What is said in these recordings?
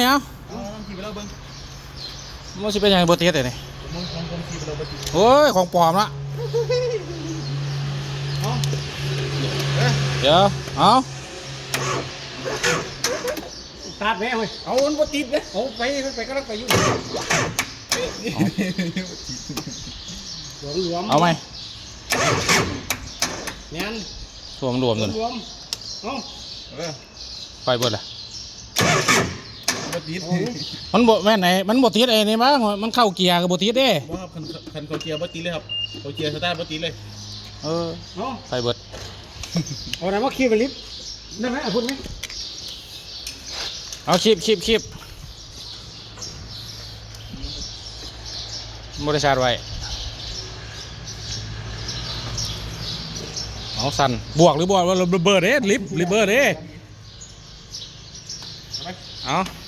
นี่เอาเอาลองขี่ไปแล้วเบิ้งมันสิเป็นหยังบ่ติดเลยนี่ผมมองผมขี่ไปแล้วเบิ้งโอ้ยของปลอมละเอาเอ้ยเดี๋ยวเอาตาดแม่เว้ยเอามันบ่ติดเลยเอาไปไปก็ต้องไปอยู่หลวมหลวมเอาไหมแม่นรวมรวมหลตัววมนี้หลวมเอาเออไปเบิดละ บ่ติดมันบ่แม่นไหนมันบ่ติดไอ้นี่มั้งมันเข้าเกียร์ก็บ่ติดเด้บ่ครับคันคันเขาเกียร์บ่ติดเลยครับเขาเกียร์สตาร์ทบ่ติดเลย เออเอาไปเบิดเอาไหนมาขี่ไปลิฟต์ได้ไหมเอาพูดไหมเอาคีบคีบคีบบริชาร์จไว้เอาสั่นบวกหรือบวกว่าเบอร์เด้ลิฟลิฟเบอร์เด้เอาไปเอาเอา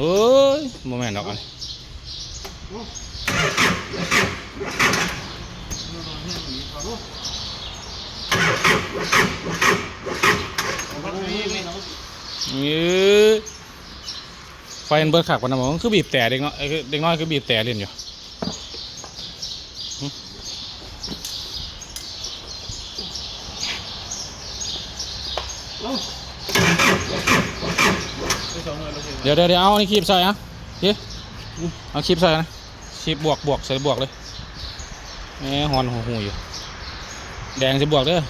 เอ้ยโมเมนดอกอันเอาพัดนี่นี่ยื้อไฟนเบิดขักกว่านะหมองคือบีบแต่เด็กน้อยเด็กน้อยคือบีบแต่เล่นอยู่ สองเลยโอเคเดี๋ยวเดี๋ยวเดี๋ยวเอาอันนี้คีบใส่อะเดี๋ยวเอาคีบใส่นะคีบบวกบวกใส่บวกเลยแหมหอนหูหูอยู่ แดงจะบวกเด้อ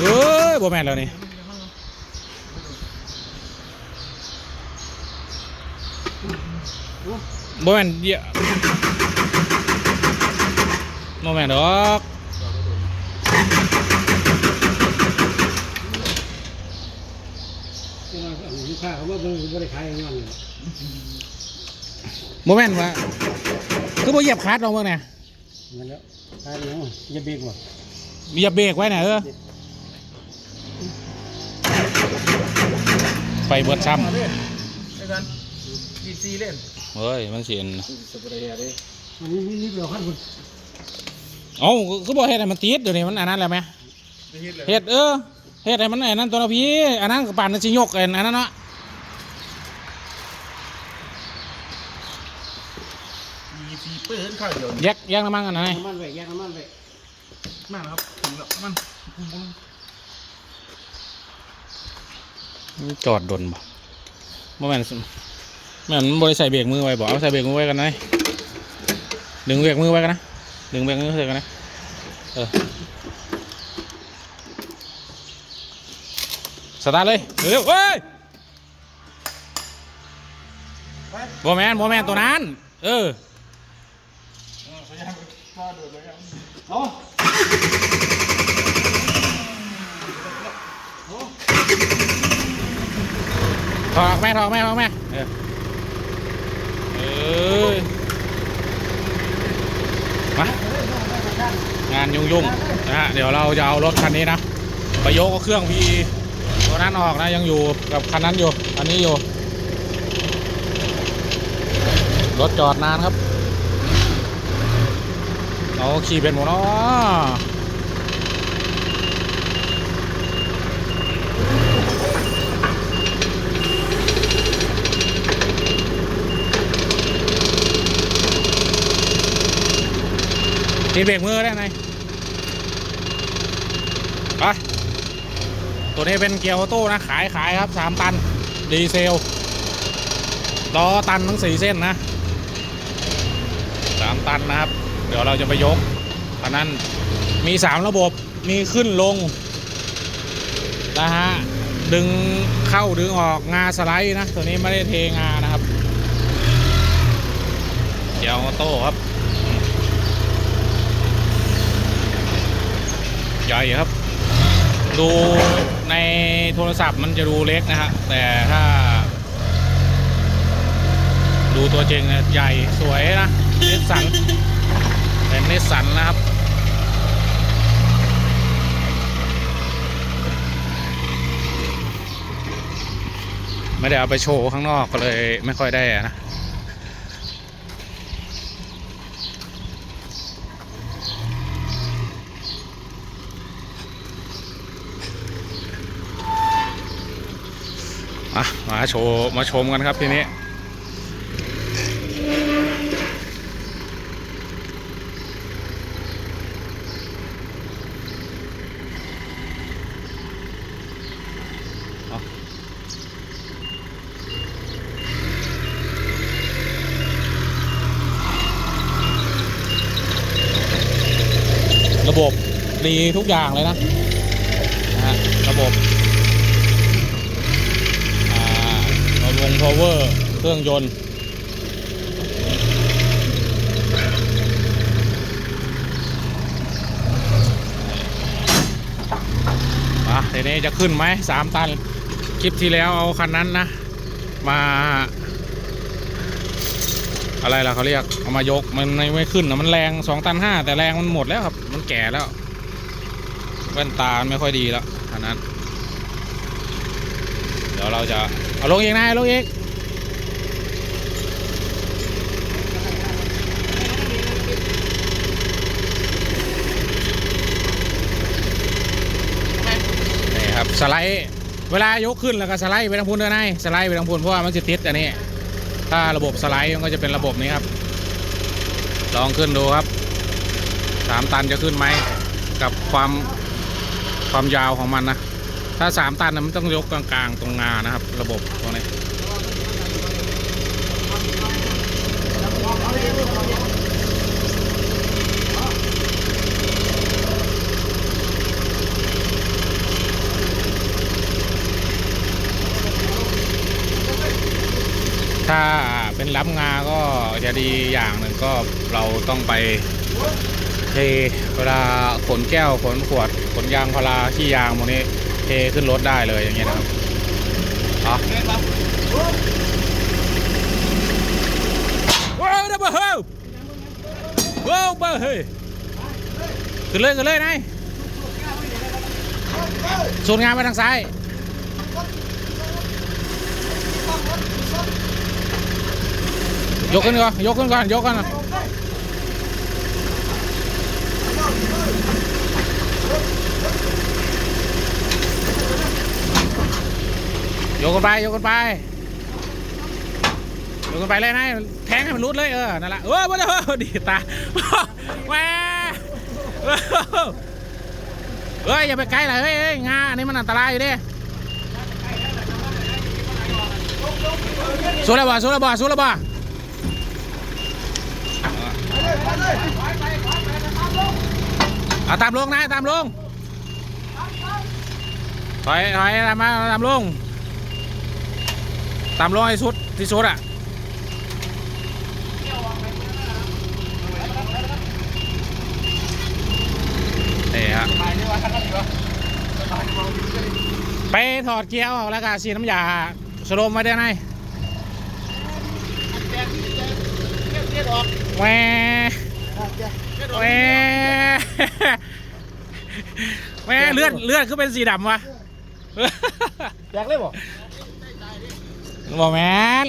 เอ้ยบ่แม่นแล้วนี่บ่แม่นเดี๋ยวบ่แม่นดอก เอาเอาลูก ค้าเขาว่าเบิ่งบ่ได้ขายอย่างนั้นเลยบ่แม่นว่าคือบ่เหยียบคลัดลงเบิ่งน่ะนั่นแล้วขายอย่างนั้นอย่าเบรกว่ะเหยียบเบรกไว้น่ะเออไปเบิดซ้ำเอาเล่นไอ้กันยีซีเล่นเฮ้ยมันเสียนสเปรย์ดิอันนี้นี่นี่เราขั้นคุณเอ้าคือบอกเฮ็ดให้มันติดเดี๋ยวนี้มันอันนั้นแล้วไหมไม่เฮ็ดเลยเฮ็ดเออเฮ็ดให้มันไอ้นั่นตัวเนาะพี่อันนั้นกับป่านนั้นสิยกไอ้อันนั้นเนาะ ยีซีเปิ้ลข้าวเดียวแยกแยกน้ำมันกันหน่อยน้ำมันไว้แยกน้ำมันไว้มาแล้วครับถึงแล้วมันปุ่มปุ่มมันจอดดนบ่บ่แม่นสิแม่นมันบ่ได้ใส่เบรกมือไว้บ่เอาใส่เบรกมือไว้กันหน่อยดึงเบรกมือไว้กันนะดึงเบรกมือใส่กันนะเออสตาร์ทเลยเร็วเฮ้ยไป บ่แม่นบ่แม่นตัวนั้น เออ เอาถอกแม่ถอกแม่ถอกแม่เออเอ้ยมางานยุ่งๆนะฮะเดี๋ยวเราจะเอารถคันนี้นะไปยกเครื่องพีตัวนั้นออกนะยังอยู่กับคันนั้นอยู่ อันนี้อยู่ รถจอดนานครับ เราขี่เป็นหมดเนาะตีเบรกมือได้ไหมไปตัวนี้เป็นเกียร์ออโต้นะ ขายขายครับสามตัน ดีเซลล้อตันทั้งสี่เส้นนะสามตันนะครับ ดี๋ยวเราจะไปยกอันนั้นมีสามระบบมีขึ้นลงนะฮะดึงเข้าดึงออกงาสไลด์นะตัวนี้ไม่ได้เทงานะครับเกียร์ออโต้ครับใหญ่ครับ ดูในโทรศัพท์มันจะดูเล็กนะฮะแต่ถ้า ดูตัวจริงใหญ่สวยนะนิสสัน เป็นสสันนะครับ ไม่ได้เอาไปโชว์ข้างนอกก็เลยไม่ค่อยได้นะอะมาโชว์ มาชมกันครับทีนี้ ดีทุกอย่างเลยนะนะฮะระบบอ่าระวง power เครื่องยนต์อะทีนี้จะขึ้นไหมสามตัน คลิปที่แล้วเอาคันนั้นนะ มา อะไรล่ะเขาเรียก เอามายก มันไม่ขึ้นนะมันแรงสองตันห้าแต่แรงมันหมดแล้วครับ มันแก่แล้ว แว่นตาไม่ค่อยดีแล้วอันนั้น เดี๋ยวเราจะ เอาลงเองนะลงเองนี่ครับสไลด์เวลายกขึ้นแล้วก็สไลด์ไปทางพุนด้วยนายสไลด์ไปทางพุนเพราะว่ามันจะติดอันนี้ ถ้าระบบสไลด์มันก็จะเป็นระบบนี้ครับ ลองขึ้นดูครับสามตันจะขึ้นไหมกับความ ความยาวของมันนะ ถ้าสามตันนะมันต้องยกกลางๆ ตรงงานะครับ ระบบตรงนี้ถ้าเป็นล้ำงาก็จะดีอย่างหนึ่งก็เราต้องไป เทเวลาขนแก้วขนขวดขนยางพาราขี้ยางพวกนี้เทขึ้นรถได้เลยอย่างเงี้ยนะครับอ๋อว้าวดับเบิลว้าวเบอร์เฮ้ยขึ้นเลยขึ้นเลยนายสูนงานไปทางซ้ายยกขึ้นก่อนยกขึ้นก่อนยกก่อน ยกกันไปโยกกันไปโยกกันไปเลยนะแทงให้มันรุดเลยเออนั่นแหละเออมาเลยดีตาแหม่เฮ้ยอย่าไปไกลเลยเฮ้ยเฮ้ยงาอันนี้มันอันตรายอยู่ดิสู้แล้วบ่สู้แล้วบ่สู้แล้วบ่เอาตามลงนะตามลงถอยถอยตามมาตามลง ตามลงให้สุดที่สุดอะนี่ฮะไปถอดเกียร์ออกแล้วก็สีน้ำยาสโลมไว้ได้ไหมแหวแหวแหวเลือดเลือดคือเป็นสีดำวะแจกเลยบ่บอก แมน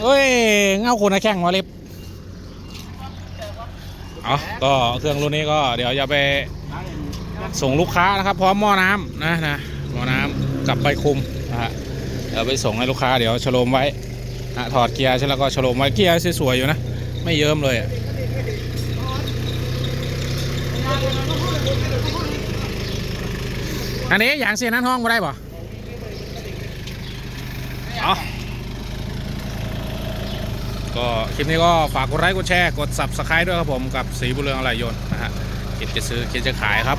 เฮ้ยเงาคนนะแข่งวะเล็บเอาก็เครื่องรุ่นนี้ก็เดี๋ยวจะไปส่งลูกค้านะครับพร้อมหม้อน้ำนะนะหม้อน้ำกับใบคุมนะฮะเดี๋ยวไปส่งให้ลูกค้าเดี๋ยวชโลมไว้นะถอดเกียร์ใช่แล้วก็ชโลมไว้เกียร์สวยๆอยู่นะ ไม่เยิ้มเลยอะอันนี้อย่างเสียนั้นห้องมาได้ป่ะ เอาก็คลิปนี้ก็ฝากกดไลค์กดแชร์กด subscribe ด้วยครับผมกับสีบุเรืองอะไรยนต์นะฮะคิดจะซื้อคิดจะขายครับ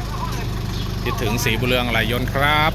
คิดถึงสีบุเรืองอะไรยนต์ครับ